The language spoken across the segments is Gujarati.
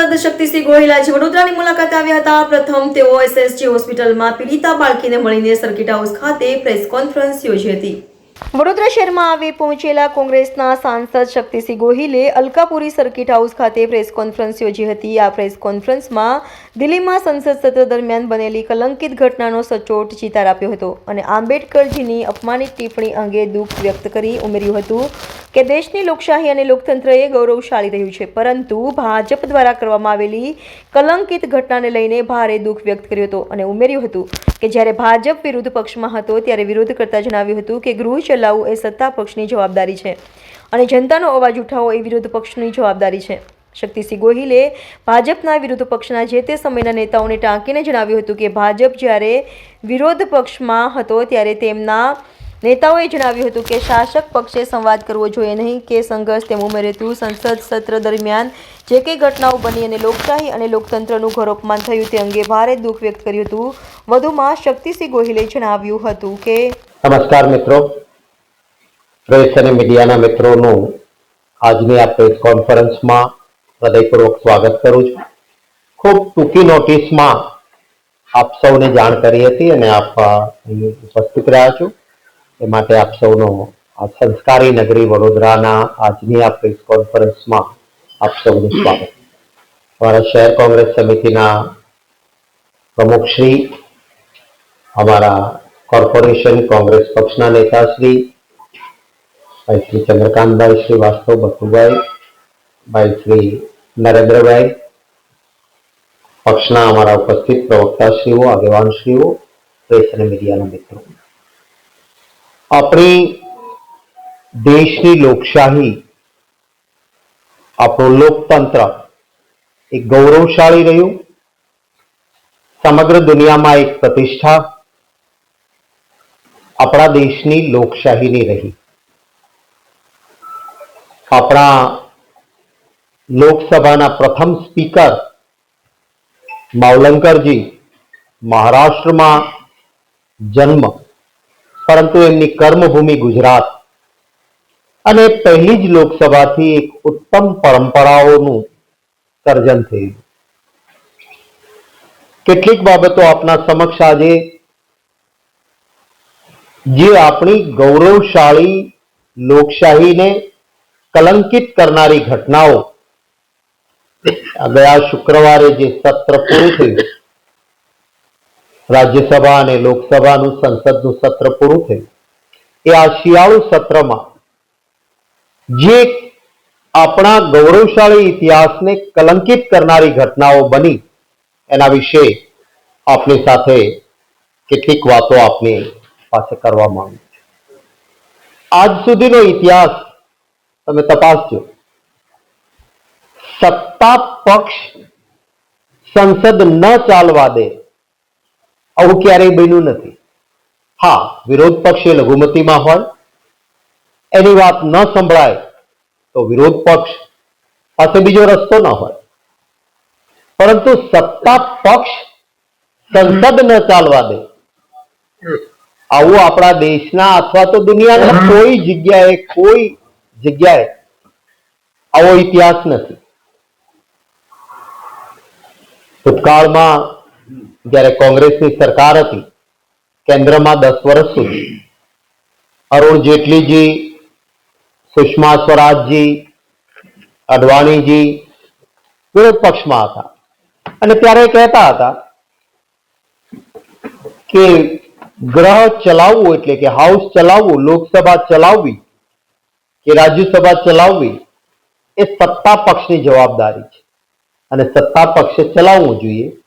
સાંસદ શક્તિસિંહ ગોહિલ આજે વડોદરાની મુલાકાતે આવ્યા હતા. પ્રથમ તેઓ એસએસજી હોસ્પિટલમાં પીડિતા બાળકીને મળીને સર્કિટ હાઉસ ખાતે પ્રેસ કોન્ફરન્સ યોજી હતી. વડોદરા શહેરમાં આવી પહોંચેલા કોંગ્રેસના સાંસદ શક્તિસિંહ ગોહિલે અલકાપુરી સર્કિટ હાઉસ ખાતે પ્રેસ કોન્ફરન્સ યોજી હતી. આ પ્રેસ કોન્ફરન્સમાં દિલ્હીમાં સંસદ સત્ર દરમિયાન બનેલી કલંકિત ઘટનાનો સચોટ ચિતાર આપ્યો હતો અને આંબેડકરજીની અપમાનિત ટિપ્પણી અંગે દુઃખ વ્યક્ત કરી ઉમેર્યું હતું. કે દેશની લોકશાહી અને લોકતંત્ર એ ગૌરવશાળી રહ્યું છે, પરંતુ ભાજપ દ્વારા કરવામાં આવેલી કલંકિત ઘટનાને લઈને ભારે દુઃખ વ્યક્ત કર્યું હતું અને ઉમેર્યું હતું કે જ્યારે ભાજપ વિરુદ્ધ પક્ષમાં હતો ત્યારે વિરોધ કરતા જણાવ્યું હતું કે ગૃહ ચલાવવું એ સત્તા પક્ષની જવાબદારી છે અને જનતાનો અવાજ ઉઠાવવો એ વિરોધ પક્ષની જવાબદારી છે. શક્તિસિંહ ગોહિલે ભાજપના વિરોધ પક્ષના જે તે સમયના નેતાઓને ટાંકીને જણાવ્યું હતું કે ભાજપ જ્યારે વિરોધ પક્ષમાં હતો ત્યારે તેમના નેતાઓએ જણાવ્યું હતું કે શાસક પક્ષે સંવાદ કરવો જોઈએ નહીં કે સંઘર્ષ તેમ ઉમેર્યું હતું સંસદ સત્ર દરમિયાન જે કંઈ ઘટનાઓ બની અને લોકશાહી અને લોકતંત્રનું ઘર અપમાન થયું તે અંગે ભારે દુઃખ વ્યક્ત કર્યું હતું. વધુમાં શક્તિસિંહ ગોહિલે જણાવ્યું હતું કે નમસ્કાર મિત્રો. પ્રેસ અને મીડિયાના મિત્રોનું આજની આ પ્રેસ કોન્ફરન્સમાં હૃદયપૂર્વક સ્વાગત કરું છું. ખૂબ ટૂંકી નોટિસમાં આપ સૌને જાણ કરી હતી અને આપ ઉપસ્થિત રહ્યા છો. એ માટે આપ સૌનો આ સંસ્કારી નગરી વડોદરાના આજની આ પ્રેસ કોન્ફરન્સમાં આપ સૌનું સ્વાગત. અમારા શહેર કોંગ્રેસ સમિતિના પ્રમુખશ્રી અમારા કોર્પોરેશન કોંગ્રેસ પક્ષના નેતાશ્રી ભાઈ શ્રી ચંદ્રકાંતભાઈ શ્રીવાસ્તવ બટુભાઈ ભાઈ શ્રી નરેન્દ્રભાઈ, પક્ષના અમારા ઉપસ્થિત પ્રવક્તાશ્રીઓ, આગેવાનશ્રીઓ, પ્રેસ અને મીડિયાના મિત્રો. આપણી દેશની લોકશાહી, આપણું લોકતંત્ર એ ગૌરવશાળી રહ્યું. સમગ્ર દુનિયામાં એક પ્રતિષ્ઠા આપણા દેશની લોકશાહીની રહી. આપણા લોકસભાના પ્રથમ સ્પીકર માવલંકરજી મહારાષ્ટ્રમાં જન્મ પરંતુ એમની કર્મભૂમિ ગુજરાત. અને પહેલી જ લોકસભાથી એક ઉત્તમ પરંપરાઓનું સર્જન થયું. કેટલીક બાબતો આપના સમક્ષ આજે જે આપણી ગૌરવશાળી લોકશાહીને કલંકિત કરનારી ઘટનાઓ ગયા શુક્રવારે જે સત્ર પૂરું થયું રાજ્યસભા અને લોકસભાનું સંસદનું સત્ર પૂરું થયું. એ આ શિયાળુ સત્રમાં જે આપણા ગૌરવશાળી ઇતિહાસને કલંકિત કરનારી ઘટનાઓ બની, એના વિશે આપની સાથે કેટલીક વાતો આપની પાસે કરવા માંગુ છું. આજ સુધીનો ઇતિહાસ તમે તપાસજો. સત્તા પક્ષ સંસદ ન ચાલવા દે આવું ક્યારેય બન્યું નથી. હા વિરોધ પક્ષ એ લઘુમતીમાં હોય એની વાત ન સંભળાય તો વિરોધ પક્ષ પાસે બીજો રસ્તો ન હોય. પરંતુ સત્તા પક્ષ સંસદ ન ચાલવા દે. આવું આપણા દેશના અથવા તો દુનિયાના કોઈ જગ્યાએ કોઈ જગ્યાએ આવો ઇતિહાસ નથી. ભૂતકાળમાં જ્યારે કોંગ્રેસની સરકાર હતી, કેન્દ્રમાં દસ વર્ષ સુધી, અરુણ જેટલીજી, સુષ્મા સ્વરાજજી, અડવાણીજી વિરોધ પક્ષમાં હતા. અને ત્યારે કહેતા હતા કે ગ્રહ ચલાવવું એટલે કે હાઉસ ચલાવવું, લોકસભા ચલાવવી કે રાજ્યસભા ચલાવવી, એ સત્તા પક્ષની જવાબદારી છે. અને સત્તા પક્ષે ચલાવવું જોઈએ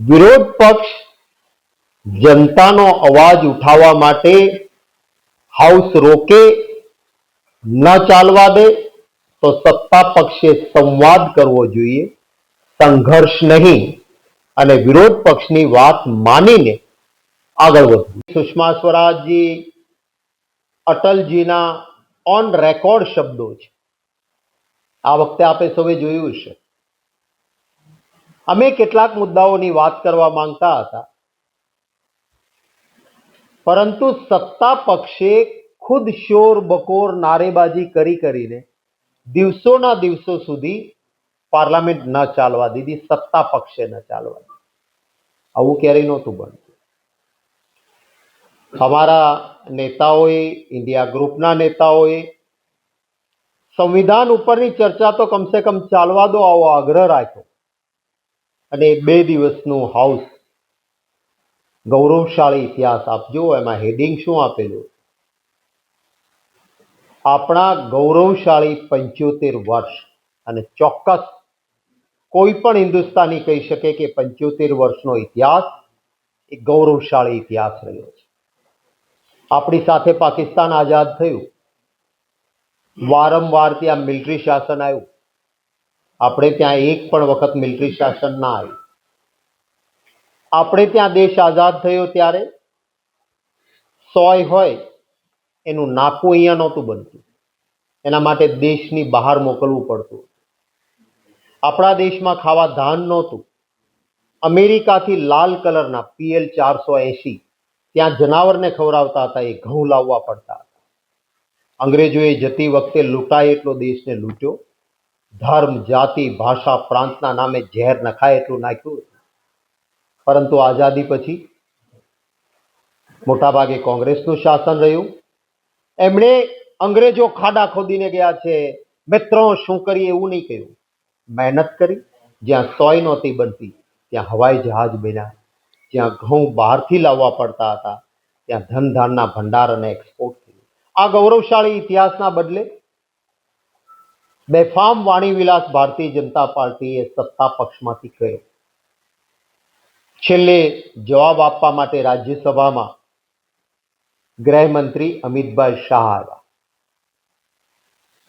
વિરોધ પક્ષ જનતાનો અવાજ ઉઠાવવા માટે હાઉસ રોકે, ન ચાલવા દે, તો સત્તા પક્ષે સંવાદ કરવો જોઈએ, સંઘર્ષ નહીં. અને વિરોધ પક્ષની વાત માનીને આગળ વધવું. સુષ્મા સ્વરાજજી અટલજીના ઓન રેકોર્ડ શબ્દો છે. આ વખતે આપે સૌએ જોયું છે અમે કેટલાક મુદ્દાઓની વાત કરવા માંગતા હતા. પરંતુ સત્તા પક્ષે ખુદ શોર બકોર નારેબાજી કરી કરીને દિવસોના દિવસો સુધી પાર્લામેન્ટ ન ચાલવા દીધી, સત્તા પક્ષે ન ચાલવા દીધી. આવું ક્યારેય નહોતું બનતું. અમારા નેતાઓએ, ઇન્ડિયા ગ્રુપના નેતાઓએ સંવિધાન ઉપરની ચર્ચા તો કમસે કમ ચાલવા દો, આવો આગ્રહ રાખ્યો. અને બે દિવસનું હાઉસ ગૌરવશાળી ઇતિહાસ આપજો, એમાં હેડિંગ શું આપેલું? આપણા ગૌરવશાળી પંચોતેર વર્ષ અને ચોક્કસ કોઈ પણ હિન્દુસ્તાની કહી શકે કે પંચોતેર વર્ષનો ઇતિહાસ એ ગૌરવશાળી ઇતિહાસ રહ્યો છે. આપણી સાથે પાકિસ્તાન આઝાદ થયું. વારંવાર ત્યાં મિલિટરી શાસન આવ્યું. આપણે ત્યાં એક પણ વખત મિલિટરી શાસન ના આવ્યું. આપણે ત્યાં દેશ આઝાદ થયો ત્યારે સોય હોય એનું નાકું અહીંયા નહોતું બનતું. એના માટે દેશની બહાર મોકલવું પડતું આપણા દેશમાં ખાવા ધાન નહોતું. અમેરિકાથી લાલ કલરના પીએલ ચારસો એંશી ત્યાં જનાવરને ખવડાવતા હતા, એ ઘઉં લાવવા પડતા હતા. અંગ્રેજોએ જતી વખતે લૂંટાય એટલો દેશને લૂંટ્યો. ધર્મ, જાતિ, ભાષા, પ્રાંતના નામે ઝેર નખાય એટલું નાખ્યું પરંતુ આઝાદી પછી મોટાભાગે કોંગ્રેસનું શાસન રહ્યું. એમણે અંગ્રેજો ખાડા ખોદીને ગયા છે. મિત્રો શું કરીએ એવું નહીં કહ્યું મહેનત કરી. જ્યાં સોય નહોતી બનતી, ત્યાં હવાઈ જહાજ બન્યા. જ્યાં ઘઉં બહારથી લાવવા પડતા હતા, ત્યાં ધનધાનના ભંડાર અને એક્સપોર્ટ થયું. આ ગૌરવશાળી ઇતિહાસના બદલે બેફામ વાણીવિલાસ ભારતીય જનતા પાર્ટીએ સત્તા પક્ષમાંથી કર્યો છેલ્લે જવાબ આપવા માટે રાજ્યસભામાં ગૃહમંત્રી અમિતભાઈ શાહ આવ્યા.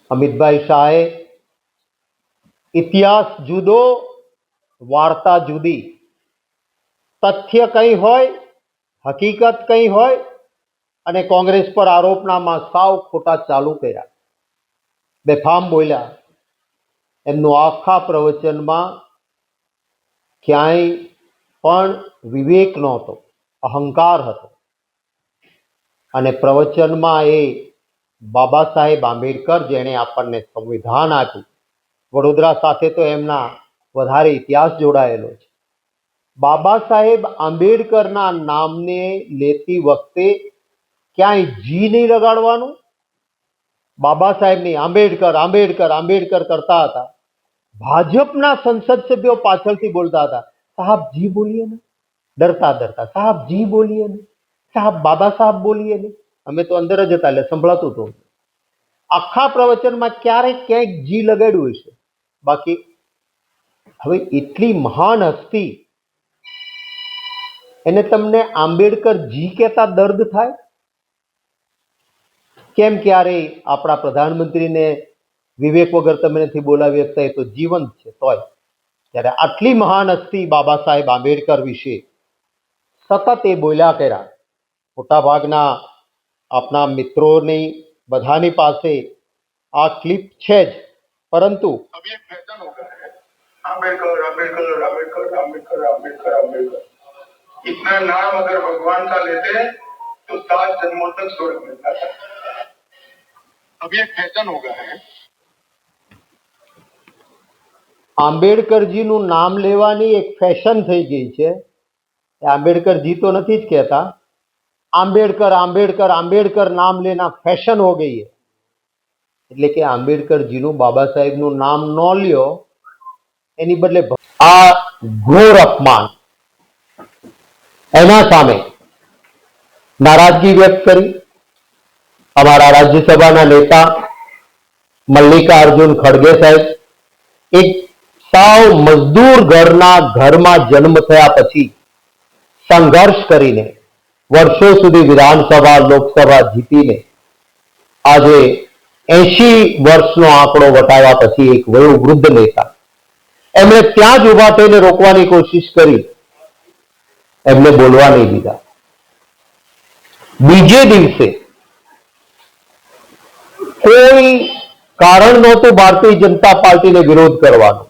અમિતભાઈ શાહે ઇતિહાસ જુદો, વાર્તા જુદી. તથ્ય કંઈ હોય, હકીકત કંઈ હોય, અને કોંગ્રેસ પર આરોપનામાં સાવ ખોટા ચાલુ કર્યા. બેફામ બોલ્યા, એમનું આખા પ્રવચનમાં ક્યાંય પણ વિવેક નહોતો, અહંકાર હતો. અને પ્રવચનમાં એ બાબા સાહેબ આંબેડકર, જેણે આપણને સંવિધાન આપ્યું, વડોદરા સાથે તો એમના વધારે ઇતિહાસ જોડાયેલો છે. બાબા સાહેબ આંબેડકરના નામને લેતી વખતે ક્યાંય જી નહીં લગાડવાનું? બાબા સાહેબની આંબેડકર આંબેડકર આંબેડકર કરતા હતા. ભાજપના સંસદ સભ્યો પાછળથી બોલતા હતા. સાહેબ, જી બોલીએ ને. ડરતા ડરતા, સાહેબ, જી બોલીએ ને. સાહેબ, બાબા સાહેબ બોલીએ ને. અમે તો અંદર જ હતા, એટલે સંભળાતું હતું. આખા પ્રવચનમાં ક્યારેક ક્યાંક જી લગાડ્યું હશે. બાકી હવે એટલી મહાન હસ્તી, એને તમને આંબેડકર જી કહેતા દર્દ થાય? કેમ ક્યારે આપણા પ્રધાનમંત્રીને વિવેક વગર તમે નથી બોલાવી શકતા એ તો જીવંત છે તોય ત્યારે આટલી મહાન હસ્તી બાબા સાહેબ આંબેડકર વિશે સતત એ બોલ્યા કર્યા મોટાભાગના આપણા મિત્રોની બધાની પાસે આ ક્લિપ છે જ પરંતુ अब ये फैशन हो गया है आम्बेडकर आम्बेडकर आम्बेडकर आम्बेडकर आम्बेडकर आम्बेडकर इतना नाम अगर भगवान का लेते हैं तो सात जन्मों तक स्वर्ग मिलता है अब ये फैशन हो गया है આંબેડકરજીનું નામ લેવાની એક ફેશન થઈ ગઈ છે એ આંબેડકરજી તો નથી જ કહેતા આંબેડકર આંબેડકર આંબેડકર નામ લેના ફેશન હો ગઈ है એટલે કે આંબેડકરજીનું બાબા સાહેબનું નામ ન લ્યો એની બદલે ભ- આ ઘોર અપમાન એના સામે નારાજગી વ્યક્ત કરી અમારા રાજ્યસભાના નેતા મલ્લિકાર્જુન ખડગે સાહેબ, એક સાવ મજદૂર ઘરના ઘરમાં જન્મ થયા પછી સંઘર્ષ કરીને વર્ષો સુધી વિધાનસભા, લોકસભા જીતીને આજે એસી વર્ષનો આંકડો વટાવ્યા પછી એક વયોવૃદ્ધ નેતા. એમણે ત્યાં જ ઊભા થઈને રોકવાની કોશિશ કરી. એમને બોલવા નહીં દીધા. બીજે દિવસે કોઈ કારણ નહોતું ભારતીય જનતા પાર્ટીને વિરોધ કરવાનો.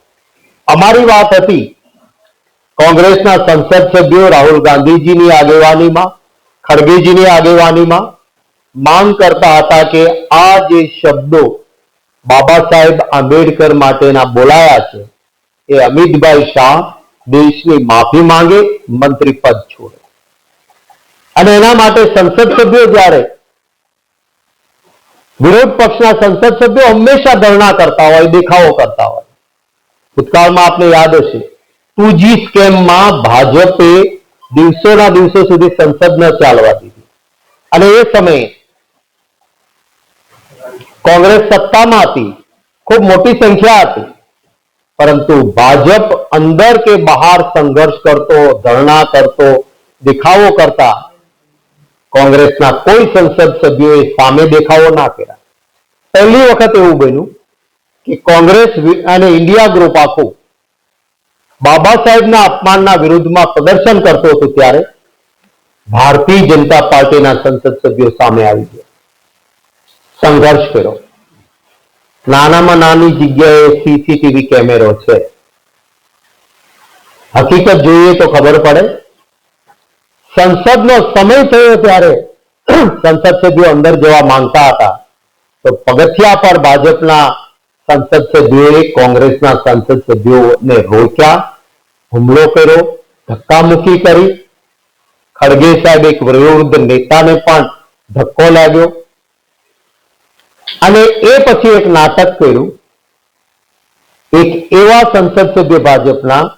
અમારી વાત હતી કોંગ્રેસના સંસદ સભ્યો રાહુલ ગાંધીજીની આગેવાનીમાં, ખડગેજીની આગેવાનીમાં માંગ કરતા હતા કે આ જે શબ્દો બાબા સાહેબ આંબેડકર માટેના બોલાયા છે, એ અમિતભાઈ શાહ દેશની માફી માંગે, મંત્રી પદ છોડે. અને એના માટે સંસદ સભ્યો જ્યારે વિરોધ પક્ષના સંસદ સભ્યો હંમેશા ધરણા કરતા હોય, દેખાવો કરતા હોય. ભૂતકાળમાં આપણે યાદ હશે ટુ જી સ્કેમમાં ભાજપે દિવસોના દિવસો સુધી સંસદ ન ચાલવા દીધી. અને એ સમયે કોંગ્રેસ સત્તામાં હતી ખૂબ મોટી સંખ્યા હતી. પરંતુ ભાજપ અંદર કે બહાર સંઘર્ષ કરતો, ધરણા કરતો, દેખાવો કરતા કોંગ્રેસના કોઈ સંસદ સભ્યોએ સામે દેખાવો ના કર્યા. પહેલી વખત એવું બન્યું કે કોંગ્રેસ અને ઇન્ડિયા ગ્રુપ આખું બાબા સાહેબના અપમાનના વિરુદ્ધમાં પ્રદર્શન કરતો હતો ત્યારે ભારતીય જનતા પાર્ટીના સંસદ સભ્યો સામે આવી ગયા. સંઘર્ષ કર્યો. નાનામાં નાની જગ્યાએ સીસીટીવી કેમેરો છે. હકીકત જોઈએ તો ખબર પડે સંસદનો સમય થયો ત્યારે સંસદ સભ્યો અંદર જવા માંગતા હતા. તો પગથિયા પર ભાજપના સંસદ સભ્યોએ કોંગ્રેસના સંસદ સભ્યોને રોક્યા, હુમલો કર્યો, ધક્કામુક્કી કરી. ખડગે સાહેબ એક વયોવૃદ્ધ નેતાને પણ ધક્કો લાગ્યો. અને એ પછી એક નાટક કર્યું. એક એવા સંસદ સભ્ય ભાજપના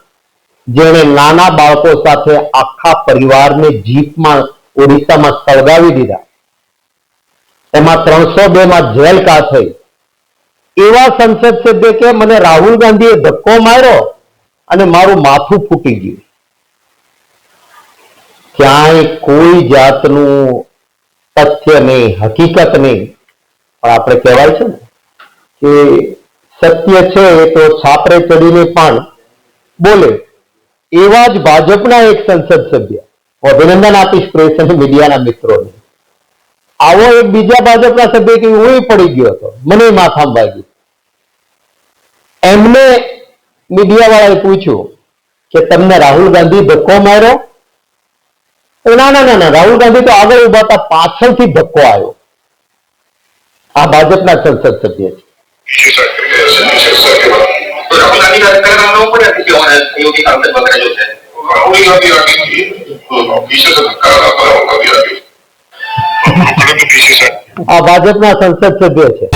જેણે નાના બાળકો સાથે આખા પરિવારને જીપમાં ઓડિશામાં સળગાવી દીધા. એમાં ત્રણસો બે માં જેલ કા થઈ. એવા સંસદ સભ્ય કે મને રાહુલ ગાંધીએ ધક્કો માર્યો અને મારું માથું ફૂટી ગયું. ક્યાંય કોઈ જાતનું તથ્ય નહીં, હકીકત નહીં. પણ આપણે કહેવાય છે ને કે સત્ય છે એ તો છાપરે ચડીને પણ બોલે. એવા જ ભાજપના એક સંસદ સભ્ય. અભિનંદન આપીશ પ્રેસ અને મીડિયાના મિત્રોને. આવો એક બીજા ભાજપના સભ્ય કે હું પડી ગયો હતો. મને માથામ વાગ્યું એમને મીડિયા વાળાએ પૂછ્યું કે તમને રાહુલ ગાંધી ધક્કો માર્યો? ના ના ના રાહુલ ગાંધી તો આગળ ઊભા હતા, પાછળથી ધક્કો આવ્યો. આ ભાજપના સંસદ સભ્ય છે. Pero pure aficiones, io mi tante potrei usare. Ma voi capirate chi? Non dice che cara parola capirate. આ ભાજપના સંસદ સભ્ય છે